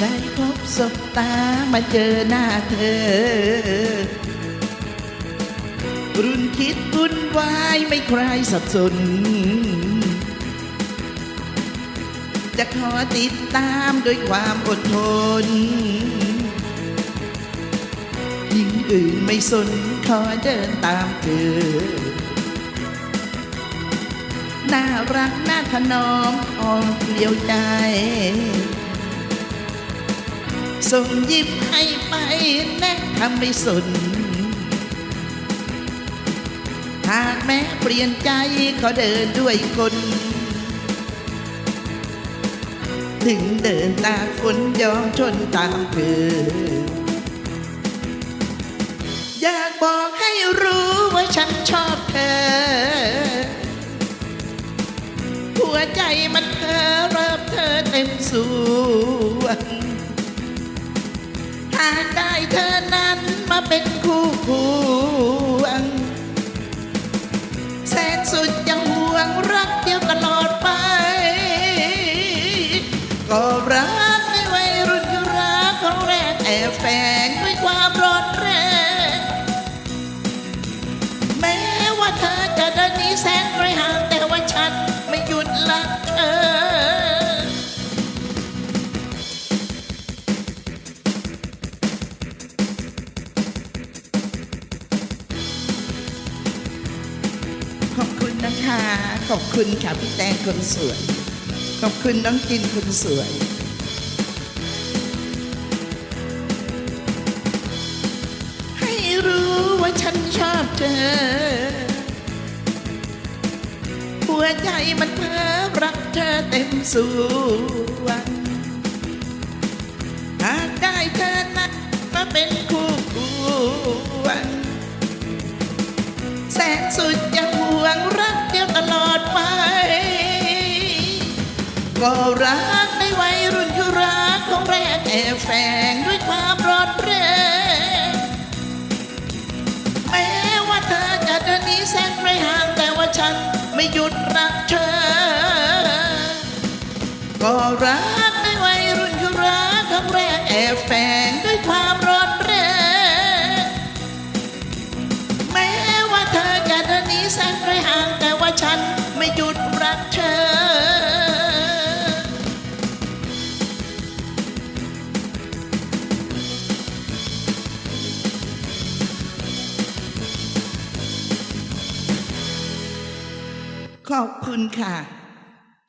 ได้พบสบตามาเจอหน้าเธอ รุ่นคิดวุ่นวายไม่ใครสับสน จะขอติดตามด้วยความอดทน ยิ่งอื่นไม่สนขอเดินตามเธอ น่ารักน่าถนอมอ่อนเกลียวใจ ส่งยิ้มให้ไปแนะทำไม่สน หากแม้เปลี่ยนใจขอเดินด้วยคน ถึงเดินตากฝนยอมชนตามเธออยากบอกให้รู้ว่าฉันชอบเธอ หัวใจมันเธอรับเธอเต็มส่วน หากได้เธอนั้นมาเป็นคู่ควงแสนสุดยังห่วงรักเดียวตลอดไป ก็รัก นะคะ ขอบคุณค่ะพี่แตงคนสวย ขอบคุณน้องจินคนสวยให้รู้ว่าฉันชอบเธอ หัวใจมันเพ้อรักเธอเต็มส่วนหากได้เธอนั้นมาเป็นคู่ควรแสนสุดจะห่ว ก็รักในวัยรุ่นคือรักของแรกแอบแฝงด้วยความร้อนแรงแม้ว่าเธอจะเดินหนีแสนไกลห่างแต่ว่าฉันไม่หยุดรักเธอ ก็รักในวัยรุ่นคือรักของแรกแอบแฝงด้วยความร้อนแรงแม้ว่าเธอจะเดินหนีแสนไกลห่างแต่ว่าฉัน ขอบคุณค่ะ